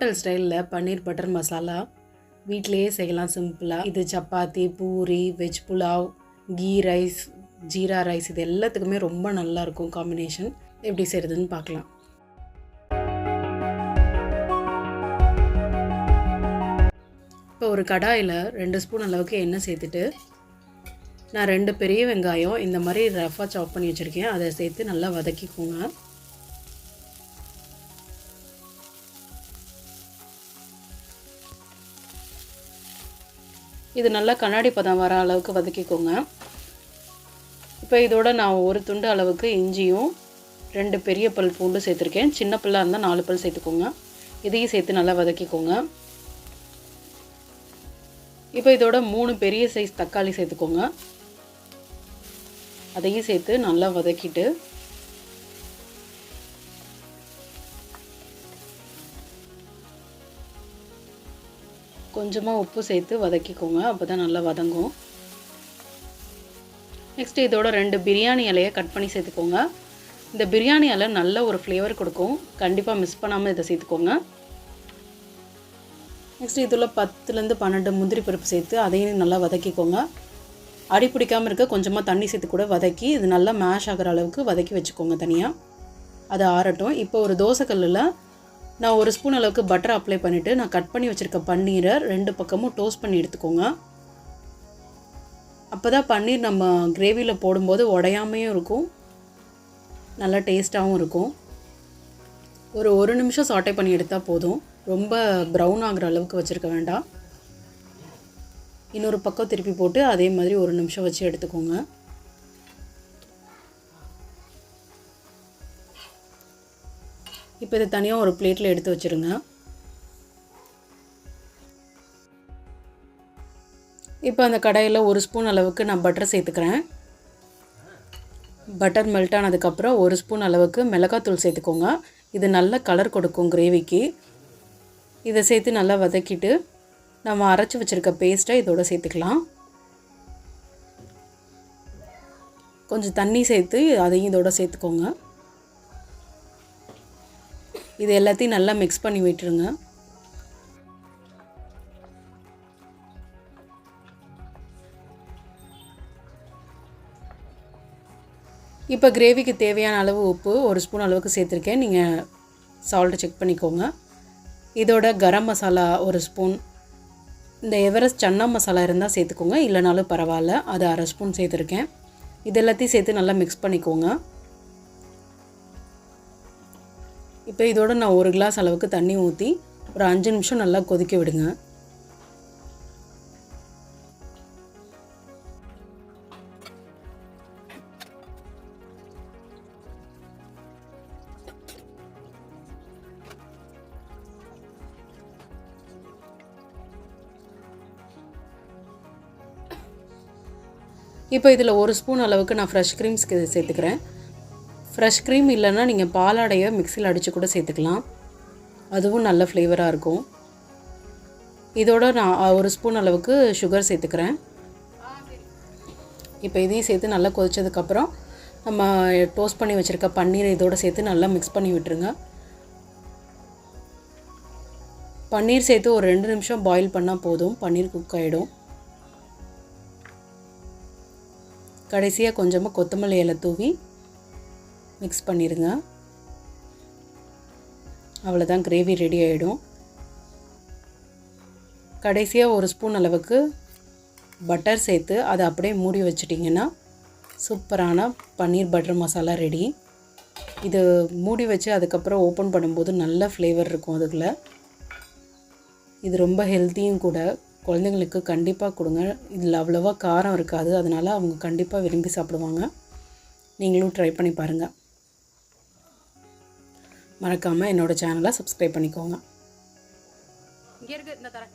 Hotel ஸ்டைலில் பன்னீர் butter masala வீட்டிலேயே செய்யலாம் சிம்பிளாக இது chapati puri veg pulao ghee rice jeera rice இது எல்லாத்துக்குமே ரொம்ப நல்லாயிருக்கும் காம்பினேஷன். எப்படி செய்கிறதுன்னு பார்க்கலாம். இப்போ ஒரு கடாயில் ரெண்டு ஸ்பூன் அளவுக்கு எண்ணெய் சேர்த்துட்டு நான் ரெண்டு பெரிய வெங்காயம் இந்த மாதிரி ரஃபாக சாப் பண்ணி வச்சுருக்கேன். அதை சேர்த்து நல்லா வதக்கிக்கோங்க. இது நல்லா கண்ணாடி பதம் வர அளவுக்கு வதக்கிக்கோங்க. இப்போ இதோட நான் ஒரு துண்டு அளவுக்கு இஞ்சியும் ரெண்டு பெரிய பல் பூண்டு சேர்த்துருக்கேன். சின்ன பல்லாக இருந்தால் நாலு பல் சேர்த்துக்கோங்க. இதையும் சேர்த்து நல்லா வதக்கிக்கோங்க. இப்போ இதோட மூணு பெரிய சைஸ் தக்காளி சேர்த்துக்கோங்க. அதையும் சேர்த்து நல்லா வதக்கிட்டு கொஞ்சமாக உப்பு சேர்த்து வதக்கிக்கோங்க. அப்போ தான் நல்லா வதங்கும். நெக்ஸ்ட் இதோட ரெண்டு பிரியாணி இலையை கட் பண்ணி சேர்த்துக்கோங்க. இந்த பிரியாணி இலை நல்ல ஒரு ஃப்ளேவர் கொடுக்கும். கண்டிப்பாக மிஸ் பண்ணாமல் இதை சேர்த்துக்கோங்க. நெக்ஸ்ட் இதில் பத்துலேருந்து பன்னெண்டு முந்திரி பருப்பு சேர்த்து அதையும் நல்லா வதக்கிக்கோங்க. அடி பிடிக்காமல் இருக்க கொஞ்சமாக தண்ணி சேர்த்து கூட வதக்கி இது நல்லா மேஷ் ஆகிற அளவுக்கு வதக்கி வச்சுக்கோங்க தனியாக அது ஆறட்டும். இப்போ ஒரு தோசைக்கல்லில் நான் ஒரு ஸ்பூன் அளவுக்கு பட்டர் அப்ளை பண்ணிவிட்டு நான் கட் பண்ணி வச்சுருக்க பன்னீரை ரெண்டு பக்கமும் டோஸ்ட் பண்ணி எடுத்துக்கோங்க. அப்போ தான் பன்னீர் நம்ம கிரேவியில் போடும்போது உடையாமையும் இருக்கும். நல்லா டேஸ்ட்டாகவும் இருக்கும். ஒரு ஒரு நிமிஷம் சாட்டை பண்ணி எடுத்தால் போதும். ரொம்ப ப்ரௌன் ஆகிற அளவுக்கு வச்சுருக்க வேண்டாம். இன்னொரு பக்கம் திருப்பி போட்டு அதே மாதிரி ஒரு நிமிஷம் வச்சு எடுத்துக்கோங்க. இப்போ இதை தனியாக ஒரு பிளேட்டில் எடுத்து வச்சுருங்க. இப்போ அந்த கடையில் ஒரு ஸ்பூன் அளவுக்கு நான் பட்டர் சேர்த்துக்கிறேன். பட்டர் மெல்ட் ஆனதுக்கப்புறம் ஒரு ஸ்பூன் அளவுக்கு மிளகாத்தூள் சேர்த்துக்கோங்க. இது நல்ல கலர் கொடுக்கும் கிரேவிக்கு இதை சேர்த்து நல்லா வதக்கிட்டு நம்ம அரைச்சி வச்சுருக்க பேஸ்ட்டை இதோட சேர்த்துக்கலாம். கொஞ்சம் தண்ணி சேர்த்து அதையும் இதோட சேர்த்துக்கோங்க. இது எல்லாத்தையும் நல்லா மிக்ஸ் பண்ணி விட்டுருங்க. இப்போ கிரேவிக்கு தேவையான அளவு உப்பு ஒரு ஸ்பூன் அளவுக்கு சேர்த்துருக்கேன். நீங்கள் சால்ட்டு செக் பண்ணிக்கோங்க. இதோட கரம் மசாலா ஒரு ஸ்பூன் இந்த எவரெஸ்ட் சன்னா மசாலா இருந்தால் சேர்த்துக்கோங்க. இல்லைனாலும் பரவாயில்ல. அது அரை ஸ்பூன் சேர்த்துருக்கேன். இது எல்லாத்தையும் சேர்த்து நல்லா மிக்ஸ் பண்ணிக்கோங்க. இப்போ இதோட நான் ஒரு கிளாஸ் அளவுக்கு தண்ணி ஊற்றி ஒரு அஞ்சு நிமிஷம் நல்லா கொதிக்க விடுங்க. இப்போ இதில் ஒரு ஸ்பூன் அளவுக்கு நான் ஃப்ரெஷ் க்ரீம்ஸ் சேர்த்துக்கிறேன். ஃப்ரெஷ் க்ரீம் இல்லைன்னா நீங்கள் பாலாடையை மிக்சியில் அடித்து கூட சேர்த்துக்கலாம். அதுவும் நல்ல ஃப்ளேவராக இருக்கும். இதோட நான் ஒரு ஸ்பூன் அளவுக்கு சுகர் சேர்த்துக்கிறேன். இப்போ இதையும் சேர்த்து நல்லா கொதித்ததுக்கப்புறம் நம்ம டோஸ்ட் பண்ணி வச்சுருக்க பன்னீரை இதோடு சேர்த்து நல்லா மிக்ஸ் பண்ணி விட்டுருங்க. பன்னீர் சேர்த்து ஒரு ரெண்டு நிமிஷம் பாயில் பண்ணால் போதும். பன்னீர் குக் ஆகிடும் கடைசியாக கொஞ்சமாக கொத்தமல்லி இலை தூவி மிக்ஸ் பண்ணிடுங்க. அவ்வளோதான் கிரேவி ரெடி ஆகிடும் கடைசியாக ஒரு ஸ்பூன் அளவுக்கு பட்டர் சேர்த்து அதை அப்படியே மூடி வச்சிட்டிங்கன்னா சூப்பரான பன்னீர் பட்டர் மசாலா ரெடி இது மூடி வச்சு அதுக்கப்புறம் ஓப்பன் பண்ணும்போது நல்ல ஃப்ளேவர் இருக்கும் அதுக்குள்ளே. இது ரொம்ப ஹெல்த்தியும் கூட. குழந்தைங்களுக்கு கண்டிப்பாக கொடுங்க. இதில் அவ்வளோவா காரம் இருக்காது. அதனால் அவங்க கண்டிப்பாக விரும்பி சாப்பிடுவாங்க. நீங்களும் ட்ரை பண்ணி பாருங்கள் மறக்காமல் என்னோடய சேனலை சப்ஸ்கிரைப் பண்ணிக்கோங்க. இங்கே இருக்குது இந்த தரேன்